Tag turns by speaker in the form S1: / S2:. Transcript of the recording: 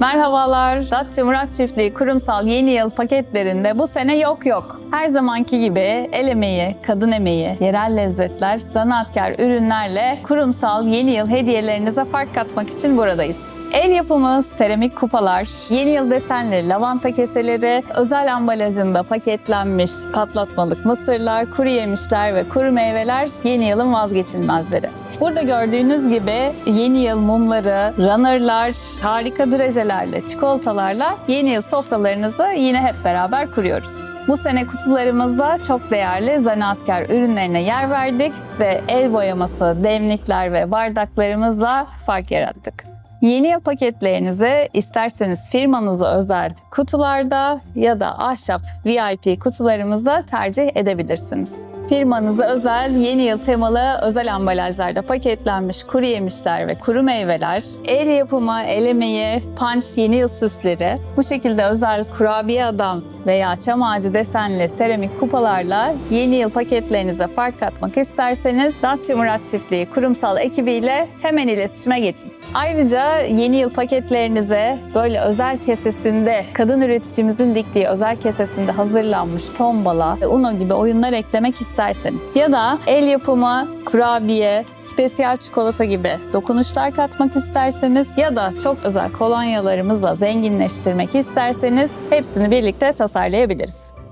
S1: Merhabalar. Datça Murat Çiftliği kurumsal yeni yıl paketlerinde bu sene yok yok. Her zamanki gibi el emeği, kadın emeği, yerel lezzetler, zanaatkar ürünlerle kurumsal yeni yıl hediyelerinize fark katmak için buradayız. El yapımı seramik kupalar, yeni yıl desenli lavanta keseleri, özel ambalajında paketlenmiş patlatmalık mısırlar, kuru yemişler ve kuru meyveler yeni yılın vazgeçilmezleri. Burada gördüğünüz gibi yeni yıl mumları, runnerlar, harika drajelerle, çikolatalarla yeni yıl sofralarınızı yine hep beraber kuruyoruz. Bu sene kutularımızda çok değerli zanaatkar ürünlerine yer verdik ve el boyaması, demlikler ve bardaklarımızla fark yarattık. Yeni yıl paketlerinizi isterseniz firmanıza özel kutularda ya da ahşap VIP kutularımızda tercih edebilirsiniz. Firmanıza özel yeni yıl temalı özel ambalajlarda paketlenmiş kuru yemişler ve kuru meyveler, el yapımı, el emeği, punch yeni yıl süsleri, bu şekilde özel kurabiye adam veya çam ağacı desenli seramik kupalarla yeni yıl paketlerinize fark katmak isterseniz Datça Murat Çiftliği kurumsal ekibiyle hemen iletişime geçin. Ayrıca yeni yıl paketlerinize böyle özel kesesinde kadın üreticimizin diktiği özel kesesinde hazırlanmış tombala, uno gibi oyunlar eklemek isterseniz ya da el yapımı kurabiye, spesiyel çikolata gibi dokunuşlar katmak isterseniz ya da çok özel kolonyalarımızla zenginleştirmek isterseniz hepsini birlikte tasarlayabiliriz.